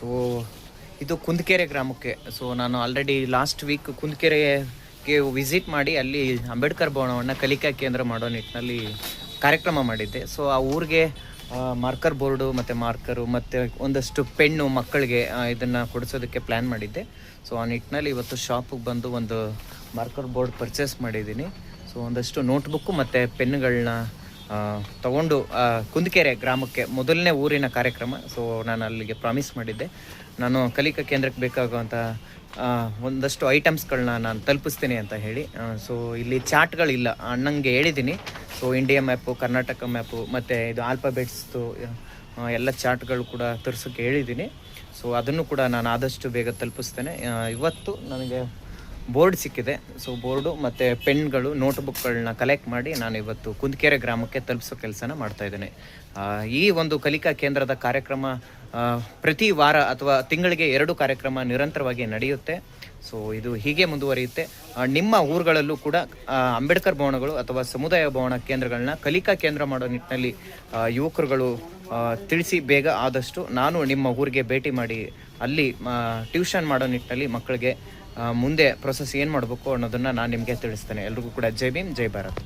So ಇದು ಕುಂದಕೆರೆ ಗ್ರಾಮಕ್ಕೆ. So ನಾನು ಆಲ್ರೆಡಿ ಲಾಸ್ಟ್ ವೀಕ್ ಕುಂದಕೆರೆಗೆ ವಿಸಿಟ್ ಮಾಡಿ ಅಲ್ಲಿ ಅಂಬೇಡ್ಕರ್ ಭವನವನ್ನು ಕಲಿಕಾ ಕೇಂದ್ರ ಮಾಡೋ ನಿಟ್ಟಿನಲ್ಲಿ ಕಾರ್ಯಕ್ರಮ ಮಾಡಿದ್ದೆ. ಸೊ ಆ ಊರಿಗೆ ಮಾರ್ಕರ್ ಬೋರ್ಡು ಮತ್ತು ಮಾರ್ಕರು ಮತ್ತು ಒಂದಷ್ಟು ಪೆನ್ನು ಮಕ್ಕಳಿಗೆ ಇದನ್ನು ಕೊಡಿಸೋದಕ್ಕೆ ಪ್ಲ್ಯಾನ್ ಮಾಡಿದ್ದೆ. ಸೊ ಆ ನಿಟ್ಟಿನಲ್ಲಿ ಇವತ್ತು ಶಾಪಿಗೆ ಬಂದು ಒಂದು ಮಾರ್ಕರ್ ಬೋರ್ಡ್ ಪರ್ಚೇಸ್ ಮಾಡಿದ್ದೀನಿ. ಸೊ ಒಂದಷ್ಟು ನೋಟ್ಬುಕ್ಕು ಮತ್ತು ಪೆನ್ನುಗಳನ್ನ ತಗೊಂಡು ಕುಂದಕೆರೆ ಗ್ರಾಮಕ್ಕೆ ಮೊದಲನೇ ಊರಿನ ಕಾರ್ಯಕ್ರಮ. ಸೊ ನಾನು ಅಲ್ಲಿಗೆ ಪ್ರಾಮಿಸ್ ಮಾಡಿದ್ದೆ. ನಾನು ಕಲಿಕಾ ಕೇಂದ್ರಕ್ಕೆ ಬೇಕಾಗುವಂಥ ಒಂದಷ್ಟು ಐಟಮ್ಸ್ಗಳನ್ನ ನಾನು ತಲುಪಿಸ್ತೀನಿ ಅಂತ ಹೇಳಿ. ಸೊ ಇಲ್ಲಿ ಚಾಟ್ಗಳಿಲ್ಲ. ಅಣ್ಣಂಗೆ ಹೇಳಿದ್ದೀನಿ. So India map Karnataka map ಮತ್ತು ಇದು ಆಲ್ಫಾಬೆಟ್ಸ್ದು ಎಲ್ಲ ಚಾಟ್ಗಳು ಕೂಡ ತರಿಸೋಕ್ಕೆ ಹೇಳಿದ್ದೀನಿ. ಸೊ ಅದನ್ನು ಕೂಡ ನಾನು ಆದಷ್ಟು ಬೇಗ ತಲುಪಿಸ್ತೇನೆ. ಇವತ್ತು ನನಗೆ ಬೋರ್ಡ್ ಸಿಕ್ಕಿದೆ. ಸೊ ಬೋರ್ಡು ಮತ್ತು ಪೆನ್ಗಳು ನೋಟ್ಬುಕ್ಗಳನ್ನ ಕಲೆಕ್ಟ್ ಮಾಡಿ ನಾನು ಇವತ್ತು ಕುಂದಕೆರೆ ಗ್ರಾಮಕ್ಕೆ ತಲುಪಿಸೋ ಕೆಲಸನ ಮಾಡ್ತಾ ಇದ್ದೇನೆ. ಈ ಒಂದು ಕಲಿಕಾ ಕೇಂದ್ರದ ಕಾರ್ಯಕ್ರಮ ಪ್ರತಿ ವಾರ ಅಥವಾ ತಿಂಗಳಿಗೆ ಎರಡು ಕಾರ್ಯಕ್ರಮ ನಿರಂತರವಾಗಿ ನಡೆಯುತ್ತೆ. ಸೊ ಇದು ಹೀಗೆ ಮುಂದುವರಿಯುತ್ತೆ. ನಿಮ್ಮ ಊರುಗಳಲ್ಲೂ ಕೂಡ ಅಂಬೇಡ್ಕರ್ ಭವನಗಳು ಅಥವಾ ಸಮುದಾಯ ಭವನ ಕೇಂದ್ರಗಳನ್ನ ಕಲಿಕಾ ಕೇಂದ್ರ ಮಾಡೋ ನಿಟ್ಟಿನಲ್ಲಿ ಯುವಕರುಗಳು ತಿಳಿಸಿ ಬೇಗ ಆದಷ್ಟು ನಾನು ನಿಮ್ಮ ಊರಿಗೆ ಭೇಟಿ ಮಾಡಿ ಅಲ್ಲಿ ಟ್ಯೂಷನ್ ಮಾಡೋ ನಿಟ್ಟಿನಲ್ಲಿ ಮಕ್ಕಳಿಗೆ ಮುಂದೆ ಪ್ರೊಸೆಸ್ ಏನು ಮಾಡಬೇಕು ಅನ್ನೋದನ್ನು ನಾನು ನಿಮಗೆ ತಿಳಿಸ್ತೇನೆ. ಎಲ್ರಿಗೂ ಕೂಡ ಜೈ ಭೀಮ್ ಜೈ ಭಾರತ್.